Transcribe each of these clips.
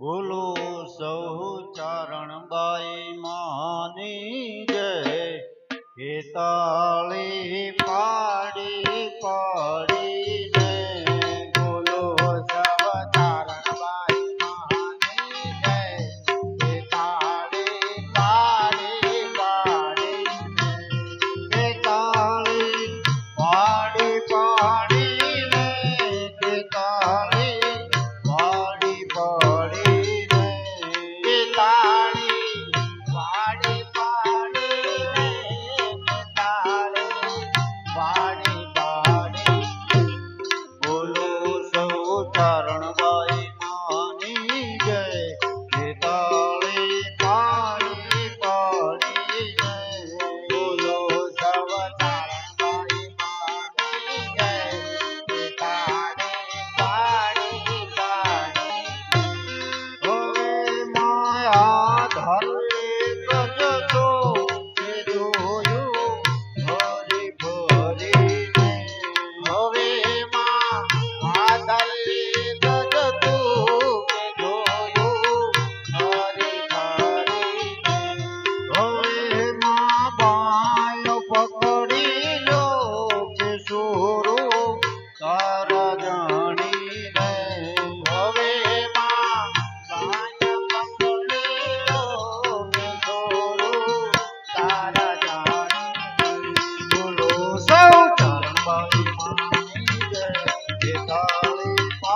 બોલો સૌ ચારણ બાઈ માની જય. હેતાળી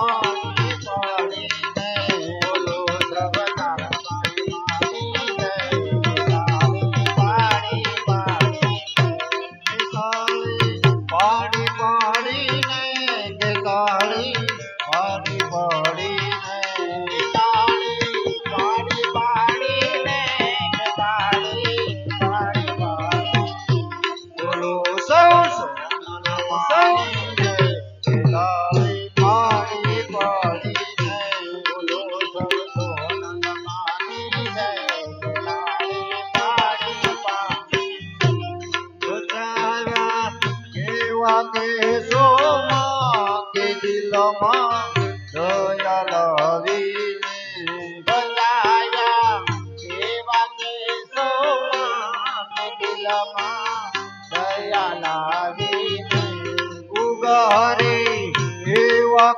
Oh. દયા લાવી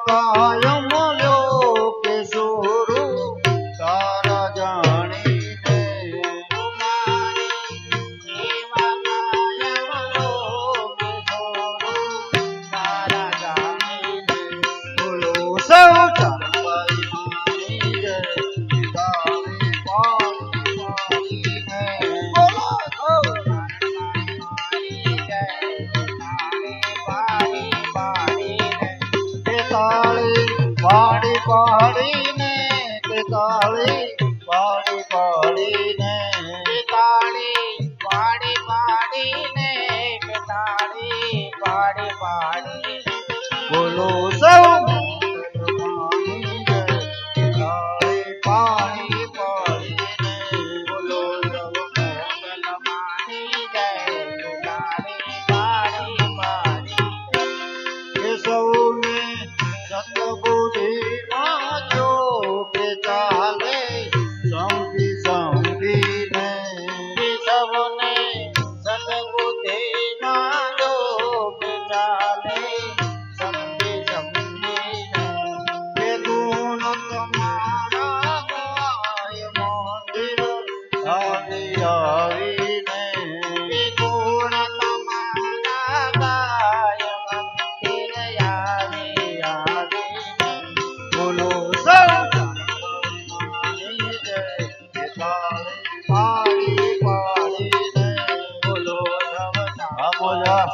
કાયમ 我的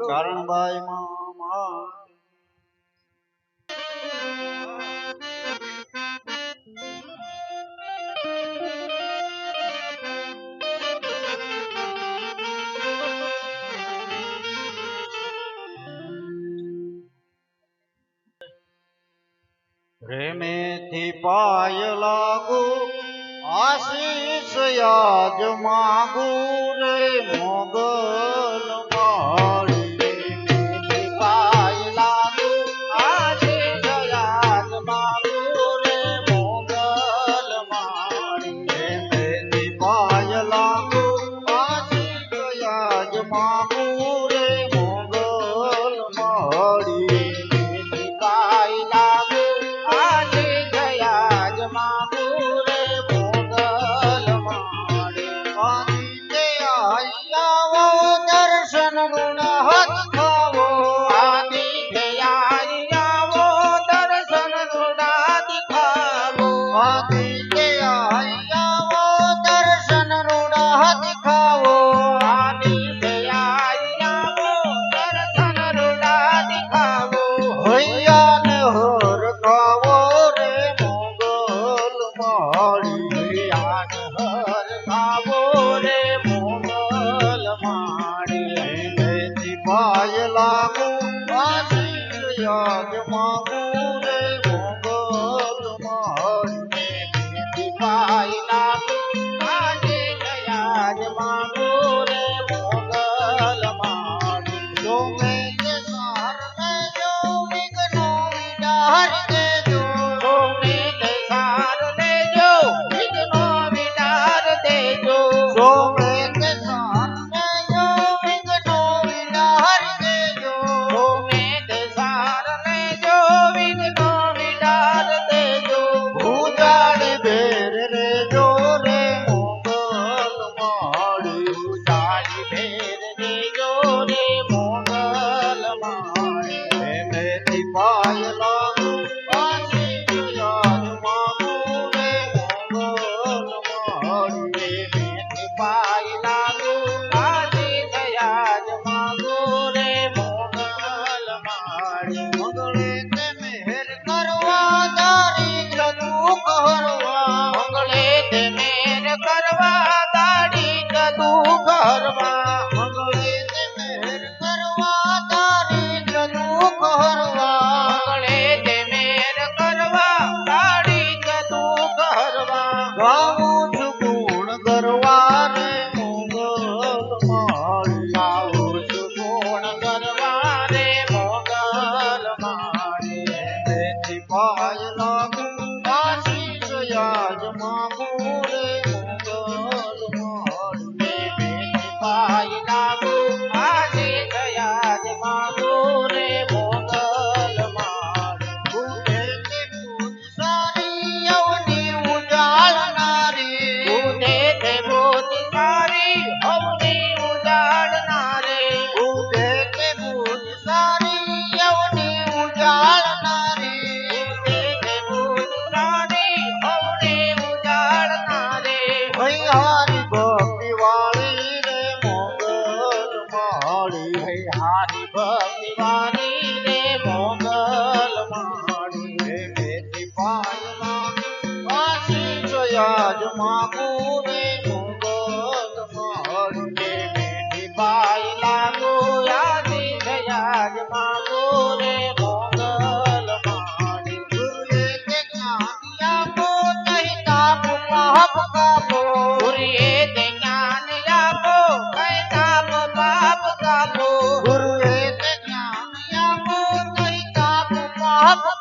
કારણ ચરણબાઈ મામા પ્રેમેથી પાય લાગુ આશીષ યાદ માગુ રે મોગર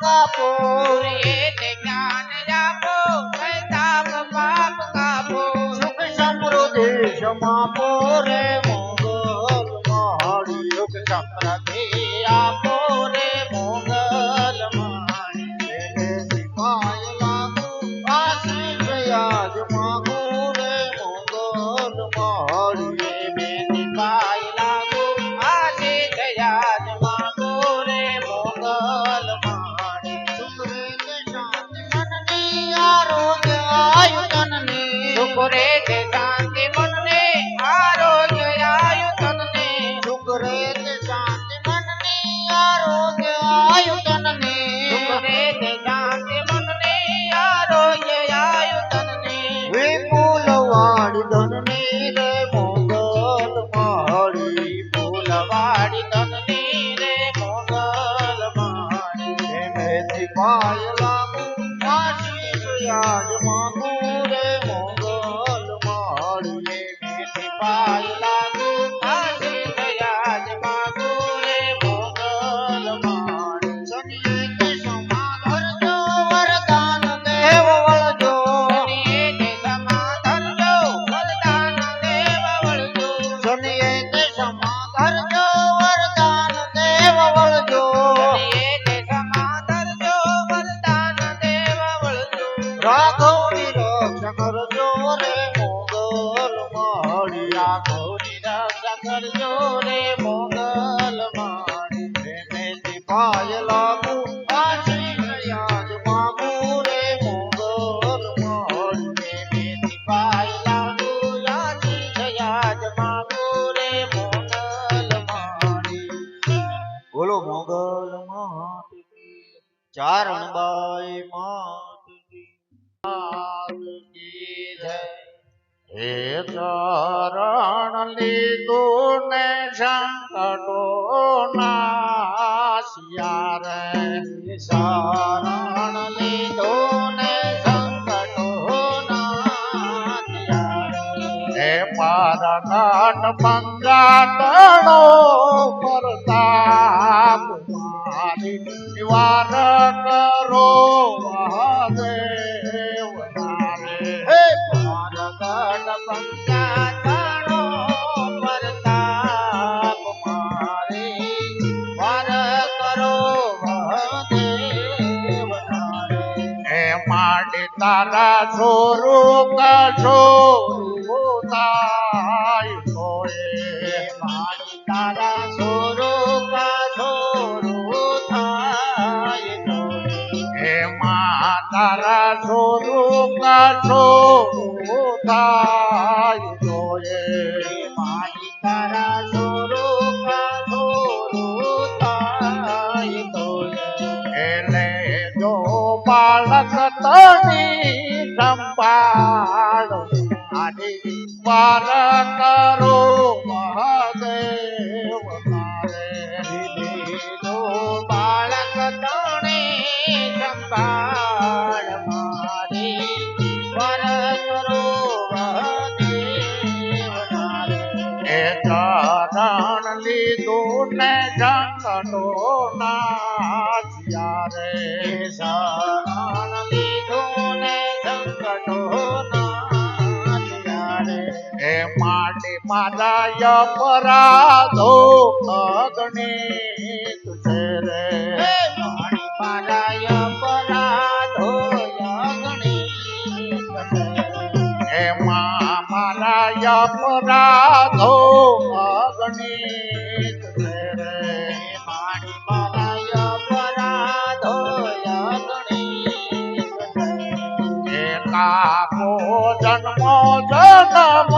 પાપ કાપો ગુરુએ જ્ઞાન Amen. વારણબાઈ માતની જય. હે ચરણ લીધો ને સંકટો નાશિયા રે. શરણ લીધો ને સંકટો નાશિયા રે. પારકાટ તારા સ્વરૂપ છોરુતાય કોએ તારા સ્વરૂપ છોરુતાય કોએ હે મા તારા સ્વરૂપ છોરુ જાણો ના જ્યારે શરણ લીધો ને સંકટો ના એ માટે માદા અપરાધો અગ્નિ રામ રાધો ગણિત જન્મો જન્મ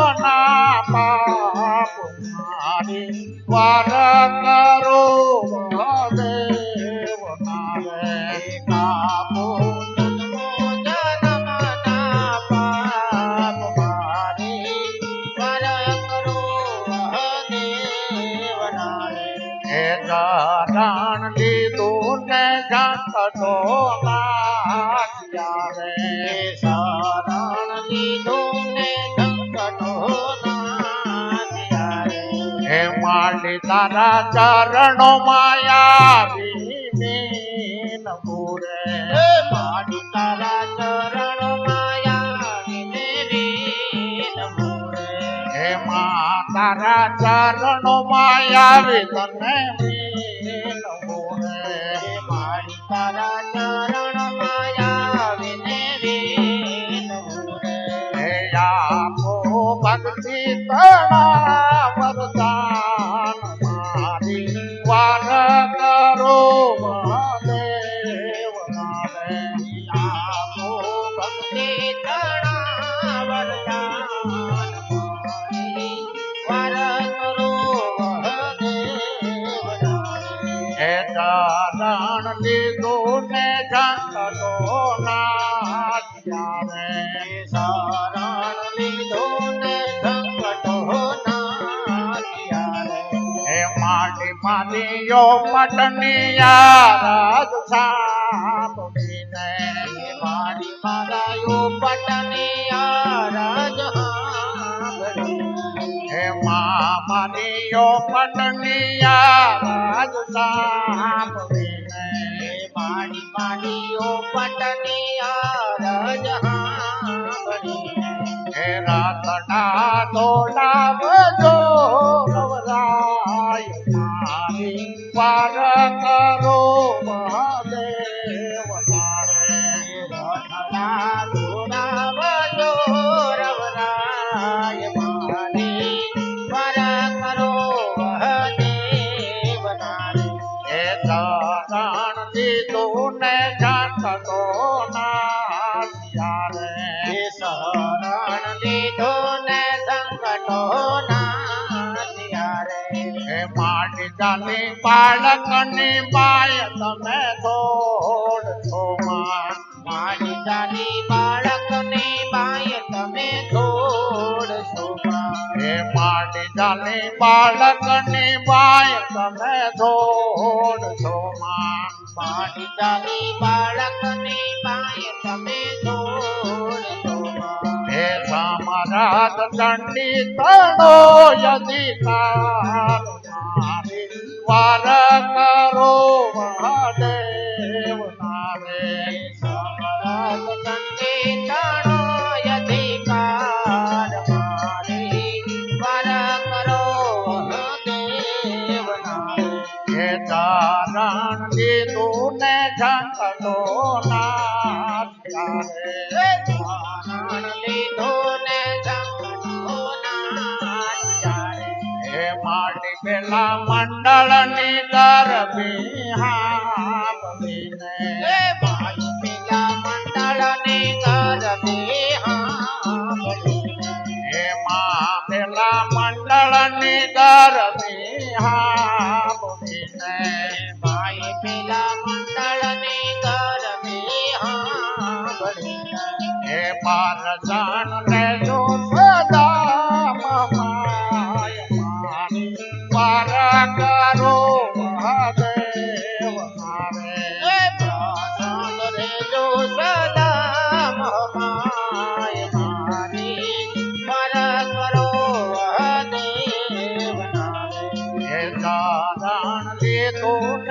તારા ચરણો માયા વિહીન પૂરે મારી તારા ચરણો માયા વિહીન પૂરે હે મા તારા ચરણો માયા વિહીન પૂરે મારી તારા ગયો પટનિયા રાજ સાંભળીને વાડી મારાયો પટનિયા રાજ હે મામાનીયો પટનિયા રાજ સાંભળી બાળકની બાય તમે છોડ છો મારી જાની બાળકની બાય તમે છોડ છો હે મારી જાની બાળકની બાય તમે છોડ છો મારી જાની બાળકની બાય તમે છોડ છો હે સામરાજ દંડી તણો યદી કાર પાર કરો મહાદેવ તારે સમરસ સંગીતા. પેલા મંડળની દર બિહાર காணலே தோன்ற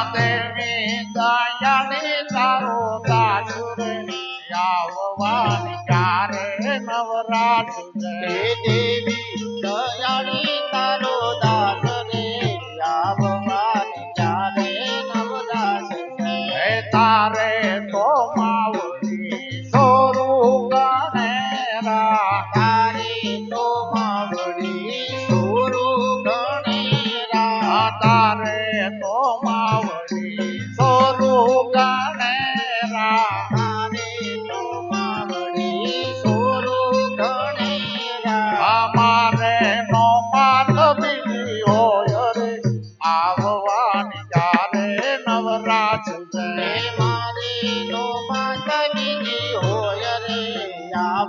out there.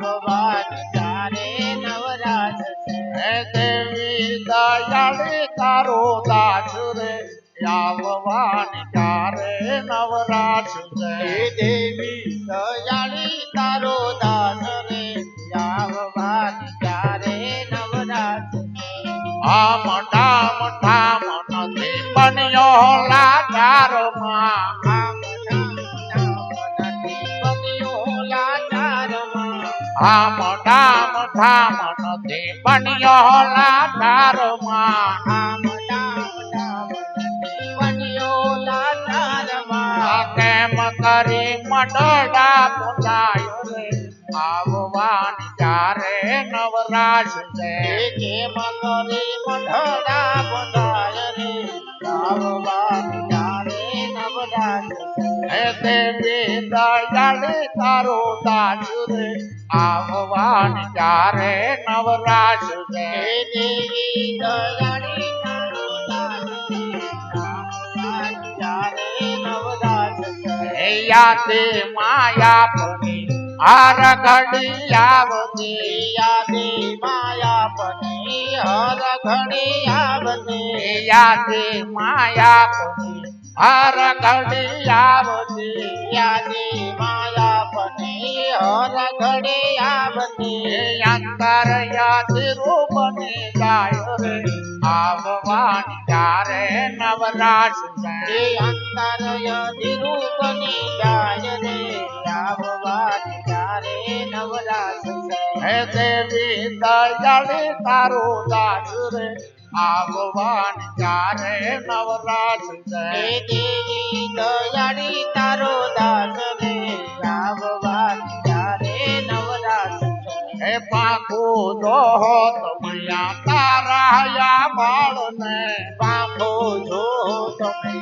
ભગવાન ત્યારે નવરાજ છે. દેવી દયાળી તારો દાસ રે. યાવવાન ત્યારે નવરાજ છે? દેવી દયાળી તારો દાસ રે. યાવવાન ત્યારે નવરાજ આમ ડામ ડામ નથી બન્યો લાચારો માં આમ રામ ઠામ નથી બન્યો લાચારમાં માં રામ કેમ કરી મડડા પોતાય રે આવવાની ચારે નવરાશ છે કેમ કરી મઢડા બંધાય રે આવવાની ચારે નવરાશ છે. દેવી દયાળી તારો દાસ રે આવવાની ત્યારે નવરાશ દેવી દયાળી તારો માયા યાદે માયાપની હાર ઘડી આવતી. યાદે માયાપની હર ઘડી આવતી યાદે માયા માયાપની હર ઘડી આવતી. યાદે માયાપની હર ઘડી આવતી હે અંતર યાદ રૂપની જાય રે. આવવાની ત્યારે નવરાશ એ છે અંતર યદી રૂપની જાય રે. આવવાની ત્યારે નવરાશ હે દેવી દયાળી તારો દાસ રે. આવવાની ત્યારે નવરાશ હે દેવી દયાળી તારો દોહો તમયા તારાયા બાળને પાંખો જો તમે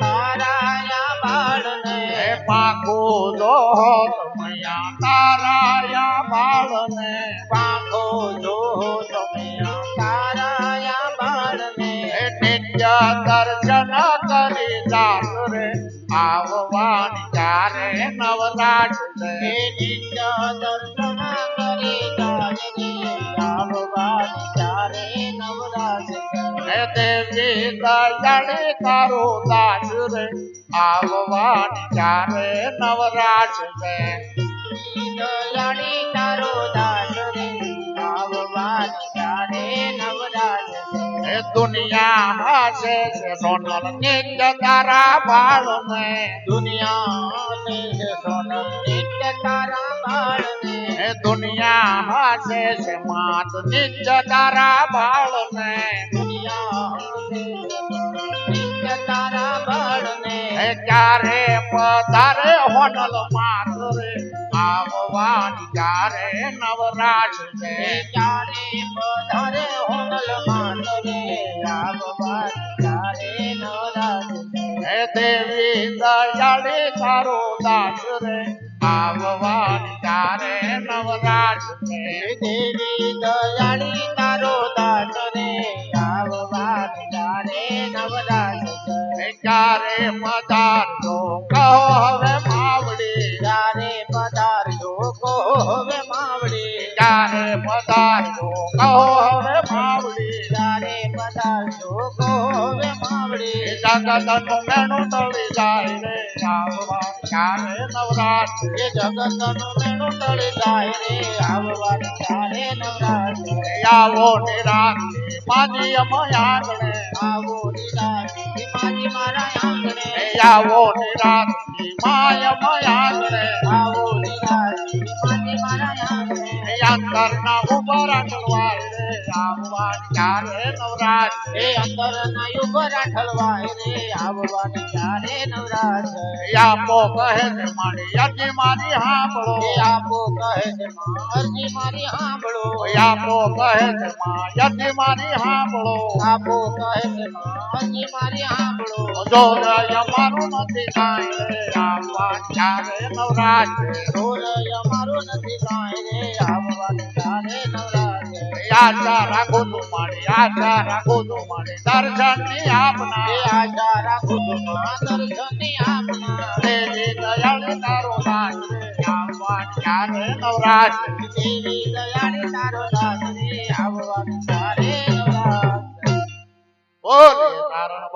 તારાયા બાળને હે પાખો દોહો તમયા બાળને જો તમે તારાયા બાળને નિત્ય દર્શન કરી જાત રે આવવાની ચારે નિત્ય દર્શન છે હે દેવી દયાળી તારો દાસ રે. આવવાની ત્યારે નવરાશ છે? દયાળી તારો દાસ રે. આવવાની ત્યારે નવરાશ હે દુનિયા હાસે છે સોનલ નિત તારા બાળને. દુનિયા ને સોનલ નિત તારા બાળને. એ દુનિયા હાસે છે માત નિત તારા બાળને. દુનિયા ને સોનલ નિત્ય તારા બાળને. એ ક્યારે પધારે હોનલ માત રે? આવવાની ત્યારે નવરાશ છે ચારે પધારે હોનલ માનરે આવવાની ચારે નવરાશ છે દેવી દયાળે તારો દાસ રે. આવવાની ત્યારે નવરાશ છે દેવી દયાળી તારો દાસ રે. આવવાની ચારે નવરાશ છે હે ક્યારે જગતનું મેણું તળી જાય રે આવવા ક્યારે નવરાશ એ જગતનું મેણું ટળી જાય રે આવવાની ચારે નવરાશ છે આવો નિરાંતી માજી અમયાંગણે આવો નિરાશી માજી મારા આંગણે આવો નિરાંતી માય અમયાંગણે આવો નિરાશી માજી મારા આંગણે અંતરના ઉપર અંગવાય રે આવવા ક્યારે નવરાશ? એ અંદર ના યુગરા ઠલવાય રે આવવાની ચારે નવરાશ? આપો કહે છે મારી યજી મારી સાંભળો. આપો કહે છે માં મારી સાંભળો. આપો કહે છે માં મારી સાંભળો. આપો કહે છે માં મારી સાંભળો. જો અમારું નથી કાંઈ રે આવવા ક્યારે નવરાશ? રોરય મારું નથી કાંઈ રે આવવાની ચારે નવરાશ? આશા રાખો તો મારે, આશા રાખો તો મારે. દર્શનની એ આપના આશા રાખો તો દર્શન દર્શનની આપના રે દયાળ તારો દાસ આવવા ક્યારે દયાળી તારો દાસ રે આવવા ચારે નવરાશ? બોલે તારણ